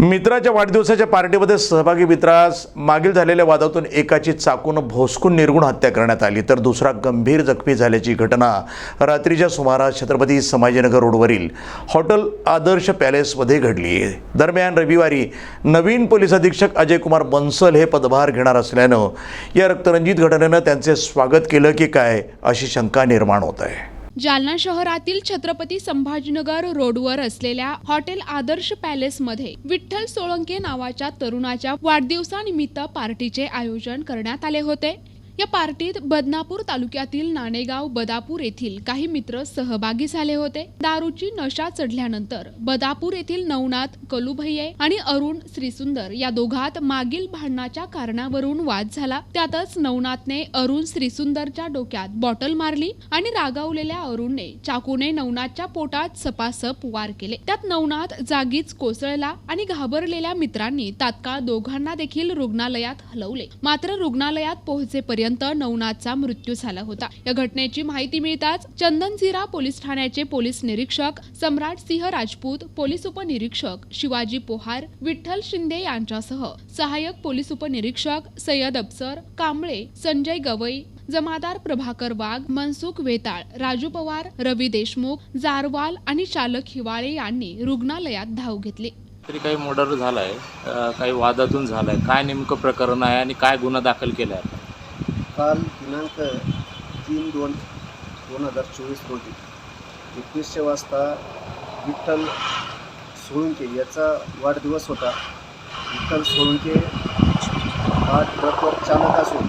मित्राच्या वाढदिवसाच्या पार्टीमध्ये सहभागी मित्रास मागील झालेल्या वादातून एकाची चाकून भोसकून निर्गुण हत्या करण्यात आली तर दुसरा गंभीर जखमी झाल्याची घटना रात्रीच्या सुमारास छत्रपती संभाजीनगर रोडवरील हॉटेल आदर्श पॅलेसमध्ये घडली. दरम्यान रविवारी नवीन पोलीस अधीक्षक अजय कुमार बन्सल हे पदभार घेणार असल्यानं या रक्तरंजित घटनेनं त्यांचे स्वागत केलं की काय अशी शंका निर्माण होत आहे. जालना शहरातील छत्रपती संभाजीनगर रोडवर असलेल्या हॉटेल आदर्श पॅलेसमध्ये विठ्ठल सोळंके नावाच्या तरुणाच्या वाढदिवसानिमित्त पार्टीचे आयोजन करण्यात आले होते. या पार्टीत बदनापूर तालुक्यातील नाणेगाव बदापूर येथील काही मित्र सहभागी झाले होते. दारूची नशा चढल्यानंतर बदापूर येथील नवनाथ कलुभये आणि अरुण श्रीसुंदर या दोघात मागील भांडणाच्या कारणावरून वाद झाला. त्यातच नवनाथने अरुण श्रीसुंदरच्या डोक्यात बॉटल मारली आणि रागावलेल्या अरुणने चाकूने नवनाथच्या पोटात सपासप वार केले. त्यात नवनाथ जागीच कोसळला आणि घाबरलेल्या मित्रांनी तात्काळ दोघांना देखील रुग्णालयात हलवले. मात्र रुग्णालयात पोहोचेपर्यंत नवनाथचा मृत्यू झाला होता. या घटनेची माहिती मिळताच चंदनझिरा पोलीस ठाण्याचे पोलीस निरीक्षक सम्राट सिंह राजपूत पोलीस उपनिरीक्षक शिवाजी पोहार विठ्ठल शिंदे यांच्यासह सहाय्यक पोलीस उपनिरीक्षक सय्यद अफसर कांबळे संजय गवई जमादार प्रभाकर वाघ मनसुख वेताळ राजू पवार रवी देशमुख जारवाल आणि चालक हिवाळे यांनी रुग्णालयात धाव घेतली. तरी काही मर्डर झालाय काही वादातून झालाय. काय नेमकं प्रकरण आहे आणि काय गुन्हा दाखल केला आहे काल दिनांक तीन दोन दोन हजार चोवीस रोजी एकवीसशे वाजता विठ्ठल सोळुंके याचा वाढदिवस होता. विठ्ठल सोळुंके हा ट्रकवर चालक असून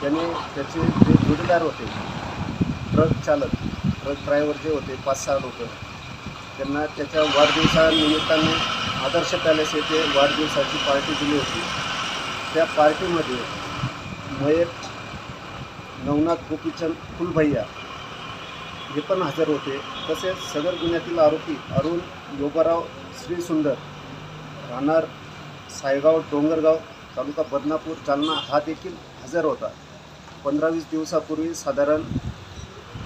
त्याने त्याचे जे जोडीदार होते ट्रक चालक ट्रक ड्रायव्हर जे होते पाच सहा लोक त्यांना त्याच्या वाढदिवसानिमित्ताने आदर्श पॅलेस येथे वाढदिवसाची पार्टी दिली होती. त्या पार्टीमध्ये मयत नवनाथ गोपीचंद फुलभैया हे पण हजर होते. तसेच सदर गुन्ह्यातील आरोपी अरुण योगाराव श्रीसुंदर राहणार सायगाव डोंगरगाव तालुका बदनापूर जालना हा देखील हजर होता. पंधरा वीस दिवसापूर्वी साधारण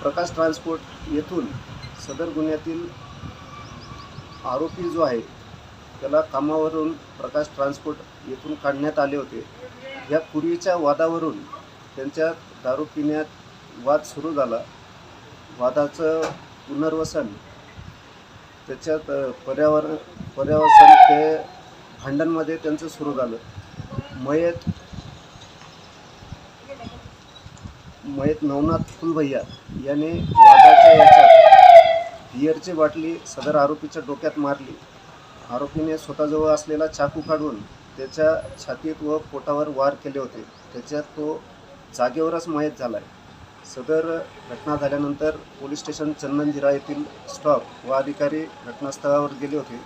प्रकाश ट्रान्सपोर्ट येथून सदर गुन्ह्यातील आरोपी जो आहे त्याला कामावरून प्रकाश ट्रान्सपोर्ट येथून काढण्यात आले होते. या पूर्वीच्या वादावरून त्यांच्या दारू पिण्यात वाद सुरू झाला. वादाचं पुनर्वसन त्याच्यात पर्यावरण पर्यावसन ते भांडणमध्ये त्यांचं सुरू झालं. मयत मयत नवनाथ फुलभैया याने वादाच्या याच्यात बियरची बाटली सदर आरोपीच्या डोक्यात मारली. आरोपीने स्वतःजवळ असलेला चाकू काढून त्याच्या छातीत व पोटावर वार केले होते. त्याच्यात तो जागेवरच मयत झाला आहे सदर घटना झाल्यानंतर पोलीस स्टेशन चंदनजिरा येथील स्टाफ व अधिकारी घटनास्थळावर गेले होते.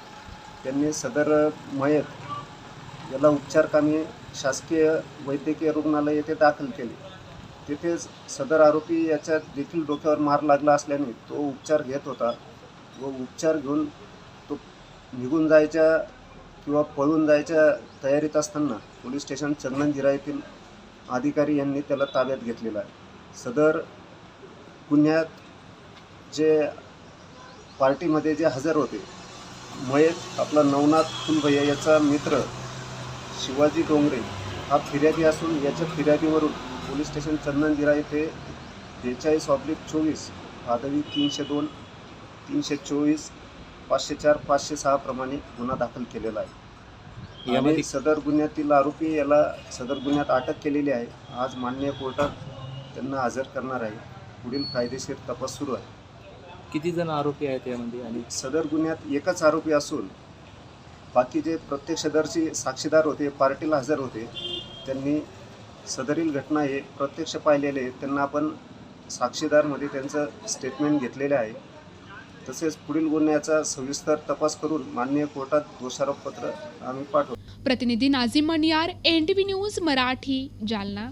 त्यांनी सदर मयत याला उपचारकामी शासकीय वैद्यकीय रुग्णालय येथे दाखल केले. तेथेच सदर आरोपी याच्यात देखील डोक्यावर मार लागला असल्याने तो उपचार घेत होता व उपचार घेऊन तो निघून जायच्या किंवा पळून जायच्या तयारीत असताना पोलीस स्टेशन चंदनजिरा येथील अधिकारी यांनी त्याला ताब्यात घेतलेला आहे. सदर गुन्ह्यात जे पार्टीमध्ये जे हजर होते मयत आपला नवनाथ फुलभैया याचा मित्र शिवाजी डोंगरे हा फिर्यादी असून याच्या फिर्यादीवरून पोलीस स्टेशन चंदनजिरा येथे बेचाळीस ऑब्लिक चोवीस पादवी तीनशे दोन तीनशे चोवीस पाचशे चार पाचशे सहाप्रमाणे गुन्हा दाखल केलेला आहे. यामध्ये सदर गुन्ह्यातील आरोपी याला सदर गुन्ह्यात अटक केलेली आहे. आज माननीय कोर्टात त्यांना हजर करणार आहे. पुढील कायदेशीर तपास सुरू आहे. किती जण आरोपी आहेत यामध्ये आणि सदर गुन्ह्यात एकच आरोपी असून बाकी जे प्रत्यक्षदर्शी साक्षीदार होते पार्टीला हजर होते त्यांनी सदरील घटना हे प्रत्यक्ष पाहिलेले त्यांना आपण साक्षीदारमध्ये त्यांचं स्टेटमेंट घेतलेले आहे. तसेच पुढील गुन्ह्याचा सविस्तर तपास करून माननीय कोर्टात दोषारोपपत्र आम्ही पाठवू. प्रतिनिधी नाझीम मनियार एनडीबी न्यूज मराठी जालना.